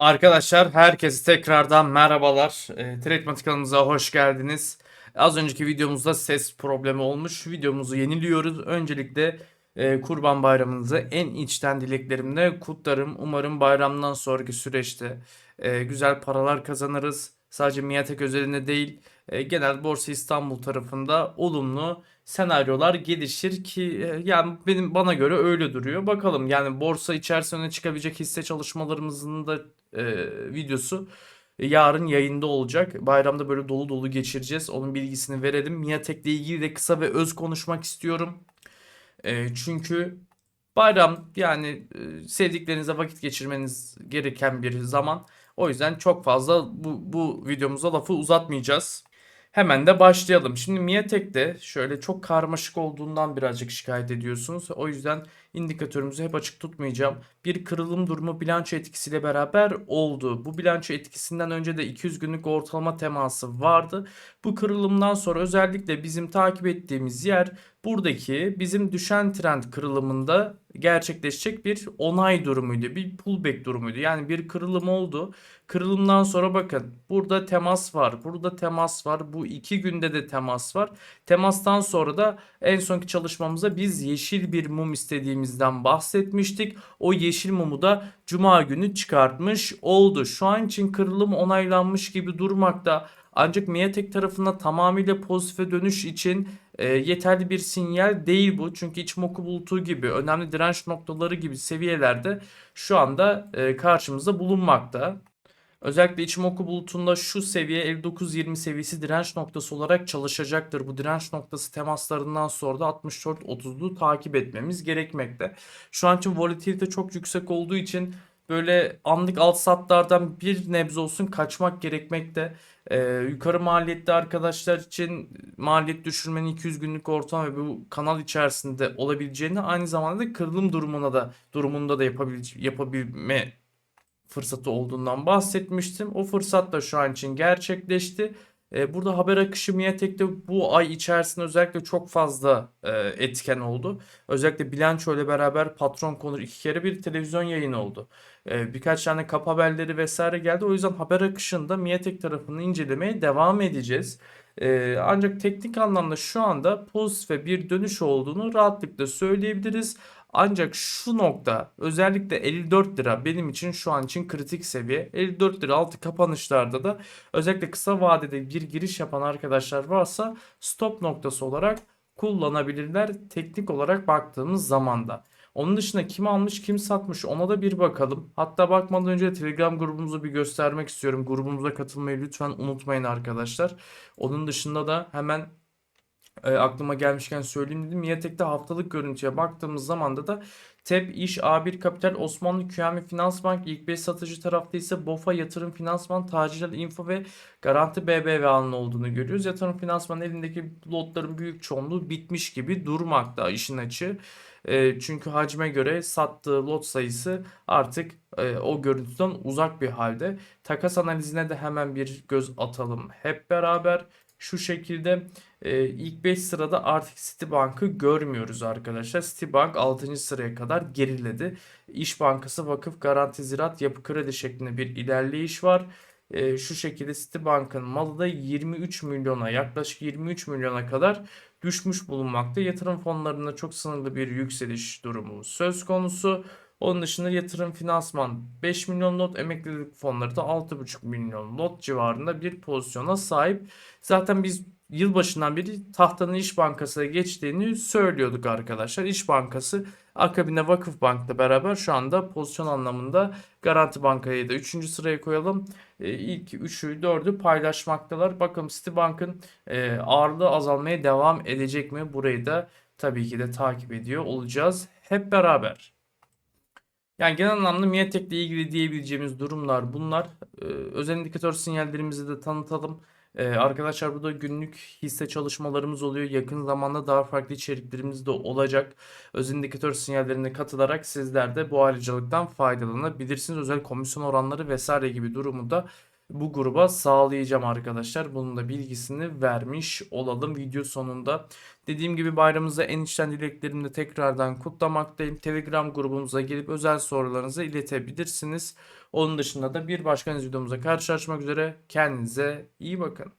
Arkadaşlar herkese tekrardan merhabalar. E, Trade Matik kanalımıza hoş geldiniz. Az önceki videomuzda ses problemi olmuş. Videomuzu yeniliyoruz. Öncelikle e, Kurban Bayramınızı en içten dileklerimle kutlarım. Umarım bayramdan sonraki süreçte e, güzel paralar kazanırız. Sadece Miatek özelinde değil, e, genel Borsa İstanbul tarafında olumlu senaryolar gelişir ki e, yani benim bana göre öyle duruyor. Bakalım yani borsa içerisinde öne çıkabilecek hisse çalışmalarımızın da e, videosu yarın yayında olacak. Bayramda böyle dolu dolu geçireceğiz. Onun bilgisini verelim. Miatek'le ilgili de kısa ve öz konuşmak istiyorum. E, çünkü bayram yani e, sevdiklerinize vakit geçirmeniz gereken bir zaman. O yüzden çok fazla bu, bu videomuza lafı uzatmayacağız. Hemen de başlayalım. Şimdi Miatek'te şöyle çok karmaşık olduğundan birazcık şikayet ediyorsunuz. O yüzden indikatörümüzü hep açık tutmayacağım. Bir kırılım durumu bilanço etkisiyle beraber oldu. Bu bilanço etkisinden önce de 200 günlük ortalama teması vardı. Bu kırılımdan sonra özellikle bizim takip ettiğimiz yer buradaki bizim düşen trend kırılımında gerçekleşecek bir onay durumuydu. Bir pullback durumuydu. Yani bir kırılım oldu. Kırılımdan sonra bakın burada temas var. Burada temas var. Bu iki günde de temas var. Temastan sonra da en sonki çalışmamızda biz yeşil bir mum istediğimizden bahsetmiştik. O yeşil mumu da cuma günü çıkartmış oldu. Şu an için kırılım onaylanmış gibi durmakta. Ancak Miatek tarafında tamamıyla pozitife dönüş için e, yeterli bir sinyal değil bu. Çünkü Ichimoku bulutu gibi önemli direnç noktaları gibi seviyelerde şu anda e, karşımızda bulunmakta. Özellikle Ichimoku bulutunda şu seviye 59-20 seviyesi direnç noktası olarak çalışacaktır. Bu direnç noktası temaslarından sonra da 64-30'lu takip etmemiz gerekmekte. Şu an için volatilite çok yüksek olduğu için böyle anlık alt satlardan bir nebze olsun kaçmak gerekmekte. Ee, yukarı maliyetli arkadaşlar için maliyet düşürmenin 200 günlük ortam ve bu kanal içerisinde olabileceğini aynı zamanda da kırılım durumuna da durumunda da yapabil yapabilme fırsatı olduğundan bahsetmiştim. O fırsat da şu an için gerçekleşti. E, burada haber akışı Miatek'te bu ay içerisinde özellikle çok fazla e, etken oldu. Özellikle bilanço ile beraber patron konur iki kere bir televizyon yayını oldu. E, birkaç tane kap haberleri vesaire geldi. O yüzden haber akışında Miatek tarafını incelemeye devam edeceğiz. Ancak teknik anlamda şu anda pozitif ve bir dönüş olduğunu rahatlıkla söyleyebiliriz. Ancak şu nokta özellikle 54 lira benim için şu an için kritik seviye. 54 lira altı kapanışlarda da özellikle kısa vadede bir giriş yapan arkadaşlar varsa stop noktası olarak kullanabilirler teknik olarak baktığımız zamanda. Onun dışında kim almış kim satmış ona da bir bakalım. Hatta bakmadan önce Telegram grubumuzu bir göstermek istiyorum. Grubumuza katılmayı lütfen unutmayın arkadaşlar. Onun dışında da hemen e, aklıma gelmişken söyleyeyim dedim. Miatek'te haftalık görüntüye baktığımız zaman da da TEP, İş, A1 Kapital, Osmanlı QNB Finans Bank, ilk 5 satıcı tarafta ise BOFA, Yatırım Finansman, Tacirler Info ve Garanti BBVA'nın olduğunu görüyoruz. Yatırım Finansman elindeki lotların büyük çoğunluğu bitmiş gibi durmakta işin açığı. E, çünkü hacme göre sattığı lot sayısı artık e, o görüntüden uzak bir halde. Takas analizine de hemen bir göz atalım hep beraber. Şu şekilde e, ilk 5 sırada artık Citibank'ı görmüyoruz arkadaşlar. Citibank 6. sıraya kadar geriledi. İş Bankası, Vakıf, Garanti Ziraat, Yapı Kredi şeklinde bir ilerleyiş var. E, şu şekilde Citibank'ın malı da 23 milyona yaklaşık 23 milyona kadar düşmüş bulunmakta. Yatırım fonlarında çok sınırlı bir yükseliş durumu söz konusu. Onun dışında yatırım finansman 5 milyon lot, emeklilik fonları da 6,5 milyon lot civarında bir pozisyona sahip. Zaten biz yılbaşından beri tahtanın İş Bankası'na geçtiğini söylüyorduk arkadaşlar. İş Bankası akabinde Vakıf Bank'la beraber şu anda pozisyon anlamında Garanti Banka'yı da 3. sıraya koyalım. E, ilk 3'ü 4'ü paylaşmaktalar. Bakalım Citibank'ın e, ağırlığı azalmaya devam edecek mi? Burayı da tabii ki de takip ediyor olacağız hep beraber. Yani genel anlamda Miatek ile ilgili diyebileceğimiz durumlar bunlar. Ee, özel indikatör sinyallerimizi de tanıtalım. Ee, arkadaşlar burada günlük hisse çalışmalarımız oluyor. Yakın zamanda daha farklı içeriklerimiz de olacak. Özel indikatör sinyallerine katılarak sizler de bu ayrıcalıktan faydalanabilirsiniz. Özel komisyon oranları vesaire gibi durumu da bu gruba sağlayacağım arkadaşlar. Bunun da bilgisini vermiş olalım video sonunda. Dediğim gibi bayramınıza en içten dileklerimle tekrardan kutlamaktayım. Telegram grubumuza gelip özel sorularınızı iletebilirsiniz. Onun dışında da bir başka videomuzda karşılaşmak üzere. Kendinize iyi bakın.